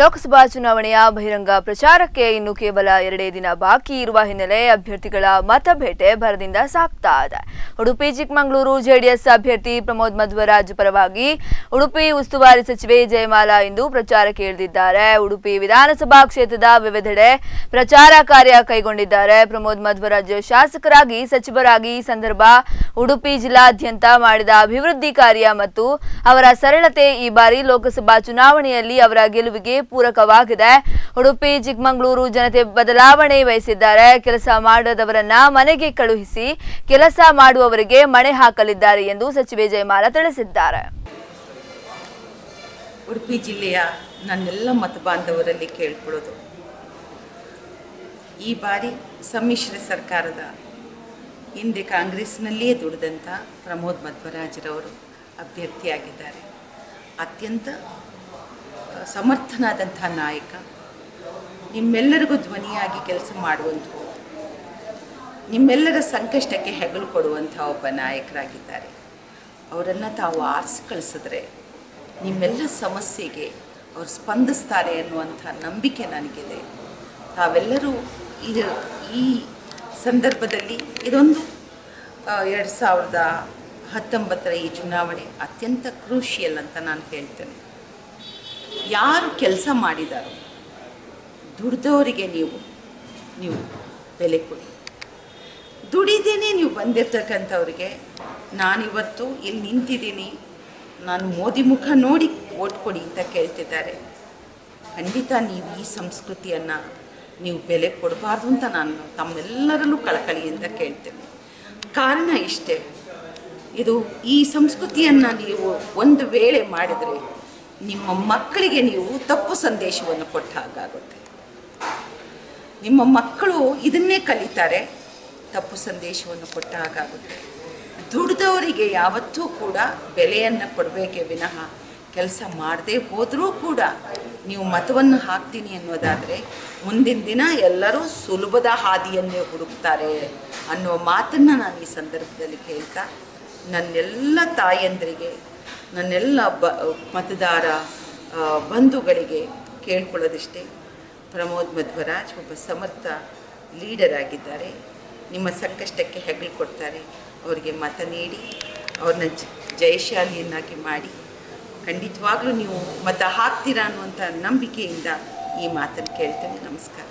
ಲೋಕಸಭಾ ಚುನಾವಣೆಯ ಬಹಿರಂಗ ಪ್ರಚಾರಕ್ಕೆ ಇನ್ನು ಕೇವಲ ಎರಡೇ ದಿನ ಬಾಕಿ ಇರುವ ಹಿನ್ನೆಲೆ ಅಭ್ಯರ್ಥಿಗಳ ಮತಬೇಟೆ ಭರದಿಂದ ಸಾಕ್ತಾ ಇದೆ. ಉಡುಪಿ, ಚಿಕ್ಕಮಗಳೂರು ಜೆಡಿಎಸ್ ಅಭ್ಯರ್ಥಿ ಪ್ರಮೋದ್ ಮಧ್ವರಾಜ್ ಪರವಾಗಿ ಉಡುಪಿ ಉಸ್ತುವಾರಿ ಸಚಿವೆ ಜಯಮಾಲಾ ಇಂದು ಪ್ರಚಾರಕ್ಕೆ ಇಳಿದಿದ್ದಾರೆ. ಉಡುಪಿ ವಿಧಾನಸಭಾ ಕ್ಷೇತ್ರದ ವಿವಿಧೆಡೆ ಪ್ರಚಾರ ಕಾರ್ಯ ಕೈಗೊಂಡಿದ್ದಾರೆ. ಪ್ರಮೋದ್ ಮಧ್ವರಾಜ್ ಶಾಸಕರಾಗಿ, ಸಚಿವರಾಗಿ ಸಂದರ್ಭ ಉಡುಪಿ ಜಿಲ್ಲಾದ್ಯಂತ ಮಾಡಿದ ಅಭಿವೃದ್ಧಿ ಕಾರ್ಯ ಮತ್ತು ಅವರ ಸರಳತೆ ಈ ಬಾರಿ ಲೋಕಸಭಾ ಚುನಾವಣೆಯಲ್ಲಿ ಅವರ ಗೆಲುವಿಗೆ ಪೂರಕವಾಗಿದೆ. ಉಡುಪಿ, ಚಿಕ್ಕಮಗಳೂರು ಜನತೆ ಬದಲಾವಣೆ ಬಯಸಿದ್ದಾರೆ ಕೆಲಸ ಮಾಡದವರನ್ನ ಮನೆಗೆ ಕಳುಹಿಸಿ ಕೆಲಸ ಮಾಡುವವರಿಗೆ ಮಣೆ ಹಾಕಲಿದ್ದಾರೆ ಎಂದು ಸಚಿವೆ ಜಯಮಾಲ ತಿಳಿಸಿದ್ದಾರೆ. ಉಡುಪಿ ಜಿಲ್ಲೆಯ ನನ್ನೆಲ್ಲ ಮತಬಾಂಧವರಲ್ಲಿ ಕೇಳ್ಕೊಳ್ಳೋದು. ಈ ಬಾರಿ ಸಮ್ಮಿಶ್ರ ಸರ್ಕಾರದ ಹಿಂದೆ ಕಾಂಗ್ರೆಸ್ನಲ್ಲಿಯೇ ದುಡಿದಂಥ ಪ್ರಮೋದ್ ಮಧ್ವರಾಜರವರು ಅಭ್ಯರ್ಥಿಯಾಗಿದ್ದಾರೆ. ಅತ್ಯಂತ ಸಮರ್ಥನಾದಂಥ ನಾಯಕ. ನಿಮ್ಮೆಲ್ಲರಿಗೂ ಧ್ವನಿಯಾಗಿ ಕೆಲಸ ಮಾಡುವಂಥ ನಿಮ್ಮೆಲ್ಲರ ಸಂಕಷ್ಟಕ್ಕೆ ಹೆಗಲು ಕೊಡುವಂಥ ಒಬ್ಬ ನಾಯಕರಾಗಿದ್ದಾರೆ. ಅವರನ್ನು ತಾವು ಆರಿಸಿ ಕಳಿಸಿದ್ರೆ ನಿಮ್ಮೆಲ್ಲ ಸಮಸ್ಯೆಗೆ ಅವ್ರು ಸ್ಪಂದಿಸ್ತಾರೆ ಅನ್ನುವಂಥ ನಂಬಿಕೆ ನನಗಿದೆ. ತಾವೆಲ್ಲರೂ ಇದು ಈ ಸಂದರ್ಭದಲ್ಲಿ ಇದೊಂದು ಎರಡು ಸಾವಿರದ ಹತ್ತೊಂಬತ್ತರ ಈ ಚುನಾವಣೆ ಅತ್ಯಂತ ಕ್ರೂಷಿಯಲ್ ಅಂತ ನಾನು ಹೇಳ್ತೇನೆ. ಯಾರು ಕೆಲಸ ಮಾಡಿದಾರೋ, ದುಡ್ದವರಿಗೆ ನೀವು ನೀವು ಬೆಲೆ ಕೊಡಿ. ದುಡಿದೇನೆ ನೀವು ಬಂದಿರ್ತಕ್ಕಂಥವ್ರಿಗೆ, ನಾನಿವತ್ತು ಇಲ್ಲಿ ನಿಂತಿದ್ದೀನಿ, ನಾನು ಮೋದಿ ಮುಖ ನೋಡಿ ಓಟ್ ಕೊಡಿ ಅಂತ ಕೇಳ್ತಿದ್ದಾರೆ. ಖಂಡಿತ ನೀವು ಈ ಸಂಸ್ಕೃತಿಯನ್ನು ನೀವು ಬೆಲೆ ಕೊಡಬಾರ್ದು ಅಂತ ನಾನು ತಮ್ಮೆಲ್ಲರಲ್ಲೂ ಕಳಕಳಿಯಿಂದ ಕೇಳ್ತೇನೆ. ಕಾರಣ ಇಷ್ಟೇ, ಇದು ಈ ಸಂಸ್ಕೃತಿಯನ್ನು ನೀವು ಒಂದು ವೇಳೆ ಮಾಡಿದರೆ ನಿಮ್ಮ ಮಕ್ಕಳಿಗೆ ನೀವು ತಪ್ಪು ಸಂದೇಶವನ್ನು ಕೊಟ್ಟ ಹಾಗಾಗುತ್ತೆ. ನಿಮ್ಮ ಮಕ್ಕಳು ಇದನ್ನೇ ಕಲಿತಾರೆ, ತಪ್ಪು ಸಂದೇಶವನ್ನು ಕೊಟ್ಟ ಹಾಗಾಗುತ್ತೆ. ದುಡ್ದವರಿಗೆ ಯಾವತ್ತೂ ಕೂಡ ಬೆಲೆಯನ್ನು ಕೊಡಬೇಕೇ ವಿನಃ, ಕೆಲಸ ಮಾಡದೇ ಹೋದರೂ ಕೂಡ ನೀವು ಮತವನ್ನು ಹಾಕ್ತೀನಿ ಅನ್ನೋದಾದರೆ, ಮುಂದಿನ ದಿನ ಎಲ್ಲರೂ ಸುಲಭದ ಹಾದಿಯನ್ನೇ ಹುಡುಕ್ತಾರೆ ಅನ್ನೋ ಮಾತನ್ನು ನಾನು ಈ ಸಂದರ್ಭದಲ್ಲಿ ಹೇಳ್ತಾ ನನ್ನೆಲ್ಲ ತಾಯಂದರಿಗೆ ನನ್ನೆಲ್ಲ ಬ, ಮತದಾರ ಬಂಧುಗಳಿಗೆ ಕೇಳ್ಕೊಳ್ಳೋದಿಷ್ಟೇ. ಪ್ರಮೋದ್ ಮಧ್ವರಾಜ್ ಒಬ್ಬ ಸಮರ್ಥ ಲೀಡರ್ ಆಗಿದ್ದಾರೆ. ನಿಮ್ಮ ಸಂಕಷ್ಟಕ್ಕೆ ಹೆಗಲು ಕೊಡ್ತಾರೆ. ಅವರಿಗೆ ಮತ ನೀಡಿ, ಅವ್ರನ್ನ ಜಯಶಾಲಿಯನ್ನಾಗಿ ಮಾಡಿ. ಖಂಡಿತವಾಗ್ಲೂ ನೀವು ಮತ ಹಾಕ್ತೀರಾ ಅನ್ನುವಂಥ ನಂಬಿಕೆಯಿಂದ ಈ ಮಾತನ್ನು ಕೇಳ್ತೇನೆ. ನಮಸ್ಕಾರ.